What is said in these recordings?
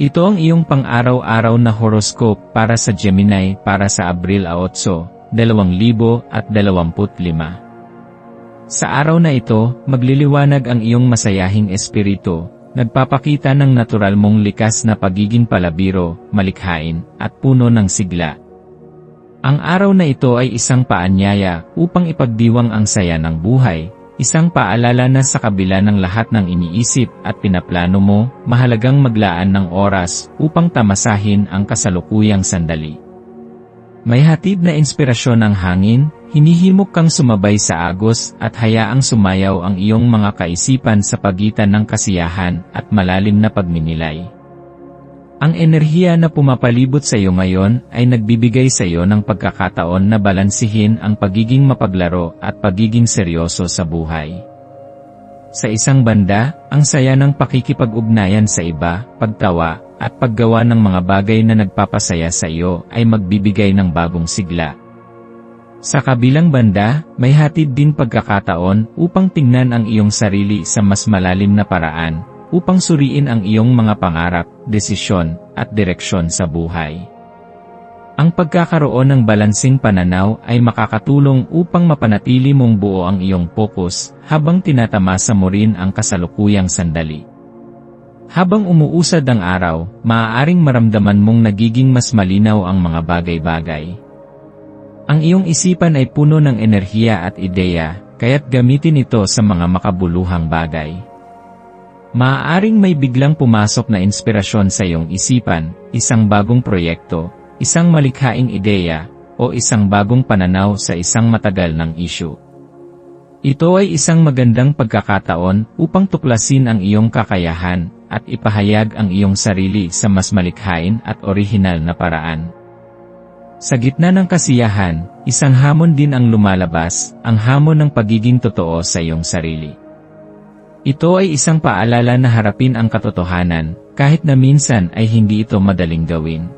Ito ang iyong pang-araw-araw na horoscope para sa Gemini para sa Abril 8, 2025. Sa araw na ito, magliliwanag ang iyong masayahing espiritu, nagpapakita ng natural mong likas na pagiging palabiro, malikhain, at puno ng sigla. Ang araw na ito ay isang paanyaya upang ipagdiwang ang saya ng buhay, Isang paalala na sa kabila ng lahat ng iniisip at pinaplano mo, mahalagang maglaan ng oras upang tamasahin ang kasalukuyang sandali. May hatid na inspirasyon ang hangin, hinihimok kang sumabay sa agos at hayaang sumayaw ang iyong mga kaisipan sa pagitan ng kasiyahan at malalim na pagninilay. Ang enerhiya na pumapalibot sa iyo ngayon ay nagbibigay sa iyo ng pagkakataon na balansihin ang pagiging mapaglaro at pagiging seryoso sa buhay. Sa isang banda, ang saya ng pakikipag-ugnayan sa iba, pagtawa, at paggawa ng mga bagay na nagpapasaya sa iyo ay magbibigay ng bagong sigla. Sa kabilang banda, may hatid din pagkakataon upang tingnan ang iyong sarili sa mas malalim na paraan, upang suriin ang iyong mga pangarap, desisyon, at direksyon sa buhay. Ang pagkakaroon ng balansing pananaw ay makakatulong upang mapanatili mong buo ang iyong focus habang tinatamasa mo rin ang kasalukuyang sandali. Habang umuusad ang araw, maaaring maramdaman mong nagiging mas malinaw ang mga bagay-bagay. Ang iyong isipan ay puno ng enerhiya at ideya, kaya't gamitin ito sa mga makabuluhang bagay. Maaaring may biglang pumasok na inspirasyon sa iyong isipan, isang bagong proyekto, isang malikhaing ideya, o isang bagong pananaw sa isang matagal ng issue. Ito ay isang magandang pagkakataon upang tuklasin ang iyong kakayahan at ipahayag ang iyong sarili sa mas malikhain at orihinal na paraan. Sa gitna ng kasiyahan, isang hamon din ang lumalabas, ang hamon ng pagiging totoo sa iyong sarili. Ito ay isang paalala na harapin ang katotohanan, kahit na minsan ay hindi ito madaling gawin.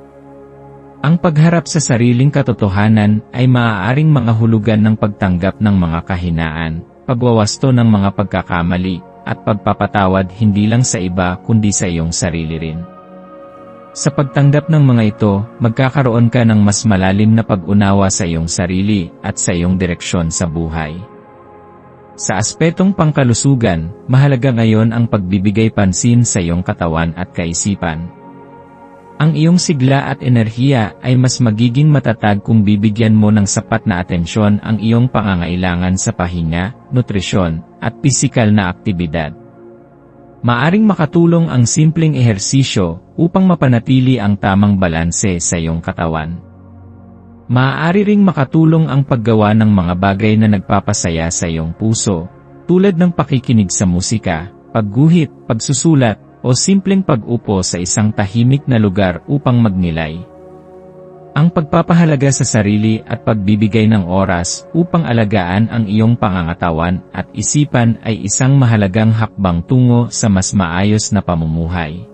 Ang pagharap sa sariling katotohanan ay maaaring mga hulugan ng pagtanggap ng mga kahinaan, pagwawasto ng mga pagkakamali, at pagpapatawad hindi lang sa iba kundi sa iyong sarili rin. Sa pagtanggap ng mga ito, magkakaroon ka ng mas malalim na pag-unawa sa iyong sarili at sa iyong direksyon sa buhay. Sa aspetong pangkalusugan, mahalaga ngayon ang pagbibigay pansin sa iyong katawan at kaisipan. Ang iyong sigla at enerhiya ay mas magiging matatag kung bibigyan mo ng sapat na atensyon ang iyong pangangailangan sa pahinga, nutrisyon, at pisikal na aktibidad. Maaring makatulong ang simpleng ehersisyo upang mapanatili ang tamang balanse sa iyong katawan. Maaari ring makatulong ang paggawa ng mga bagay na nagpapasaya sa iyong puso, tulad ng pakikinig sa musika, pagguhit, pagsusulat, o simpleng pag-upo sa isang tahimik na lugar upang magnilay. Ang pagpapahalaga sa sarili at pagbibigay ng oras upang alagaan ang iyong pangangatawan at isipan ay isang mahalagang hakbang tungo sa mas maayos na pamumuhay.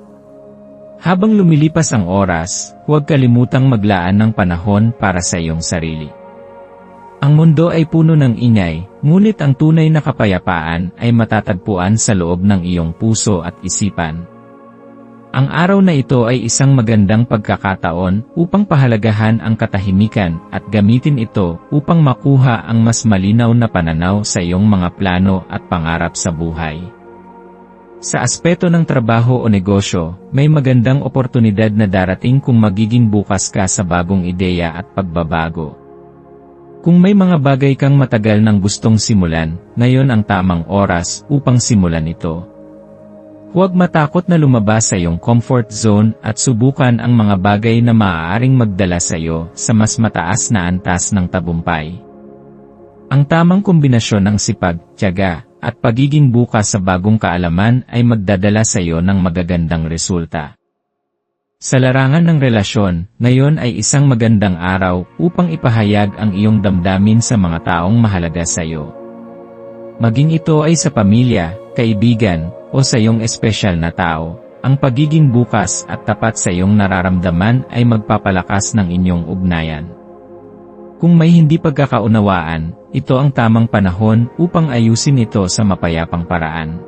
Habang lumilipas ang oras, huwag kalimutang maglaan ng panahon para sa iyong sarili. Ang mundo ay puno ng ingay, ngunit ang tunay na kapayapaan ay matatagpuan sa loob ng iyong puso at isipan. Ang araw na ito ay isang magandang pagkakataon upang pahalagahan ang katahimikan at gamitin ito upang makuha ang mas malinaw na pananaw sa iyong mga plano at pangarap sa buhay. Sa aspeto ng trabaho o negosyo, may magandang oportunidad na darating kung magiging bukas ka sa bagong ideya at pagbabago. Kung may mga bagay kang matagal nang gustong simulan, ngayon ang tamang oras upang simulan ito. Huwag matakot na lumabas sa iyong comfort zone at subukan ang mga bagay na maaaring magdala sa iyo sa mas mataas na antas ng tabumpay. Ang tamang kombinasyon ng sipag, tiyaga, at pagiging bukas sa bagong kaalaman ay magdadala sa iyo ng magagandang resulta. Sa larangan ng relasyon, ngayon ay isang magandang araw upang ipahayag ang iyong damdamin sa mga taong mahalaga sa iyo. Maging ito ay sa pamilya, kaibigan, o sa iyong espesyal na tao, ang pagiging bukas at tapat sa iyong nararamdaman ay magpapalakas ng inyong ugnayan. Kung may hindi pagkakaunawaan, ito ang tamang panahon upang ayusin ito sa mapayapang paraan.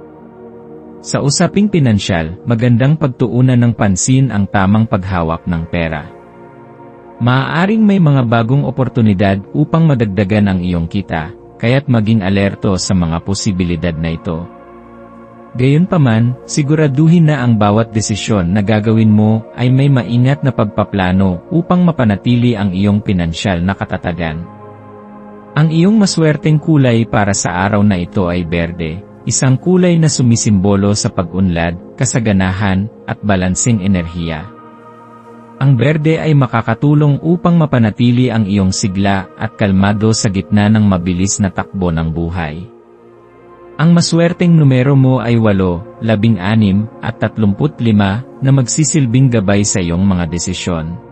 Sa usaping pinansyal, magandang pagtuunan ng pansin ang tamang paghawak ng pera. Maaaring may mga bagong oportunidad upang madagdagan ang iyong kita, kaya't maging alerto sa mga posibilidad na ito. Gayunpaman, siguraduhin na ang bawat desisyon na gagawin mo ay may maingat na pagpaplano upang mapanatili ang iyong pinansyal na katatagan. Ang iyong maswerteng kulay para sa araw na ito ay berde, isang kulay na sumisimbolo sa pag-unlad, kasaganahan, at balansing enerhiya. Ang berde ay makakatulong upang mapanatili ang iyong sigla at kalmado sa gitna ng mabilis na takbo ng buhay. Ang maswerteng numero mo ay 8, 16 at 35 na magsisilbing gabay sa iyong mga desisyon.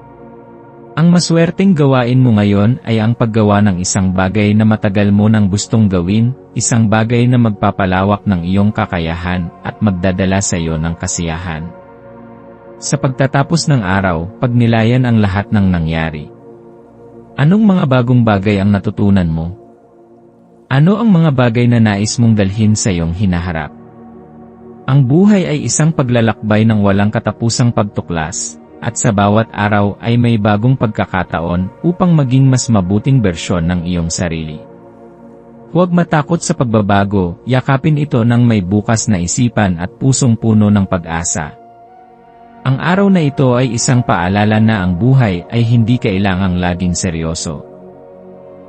Ang maswerteng gawain mo ngayon ay ang paggawa ng isang bagay na matagal mo nang gustong gawin, isang bagay na magpapalawak ng iyong kakayahan at magdadala sa iyo ng kasiyahan. Sa pagtatapos ng araw, pagnilayan ang lahat ng nangyari. Anong mga bagong bagay ang natutunan mo? Ano ang mga bagay na nais mong dalhin sa iyong hinaharap? Ang buhay ay isang paglalakbay ng walang katapusang pagtuklas, at sa bawat araw ay may bagong pagkakataon upang maging mas mabuting bersyon ng iyong sarili. Huwag matakot sa pagbabago, yakapin ito ng may bukas na isipan at pusong puno ng pag-asa. Ang araw na ito ay isang paalala na ang buhay ay hindi kailangang laging seryoso.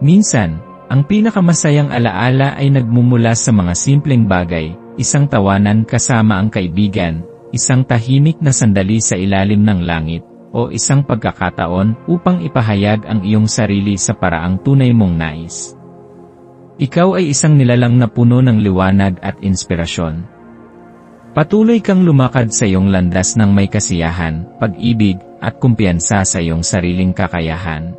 Minsan, ang pinakamasayang alaala ay nagmumula sa mga simpleng bagay, isang tawanan kasama ang kaibigan, isang tahimik na sandali sa ilalim ng langit, o isang pagkakataon upang ipahayag ang iyong sarili sa paraang tunay mong nais. Ikaw ay isang nilalang na puno ng liwanag at inspirasyon. Patuloy kang lumakad sa iyong landas ng may kasiyahan, pag-ibig, at kumpiyansa sa iyong sariling kakayahan.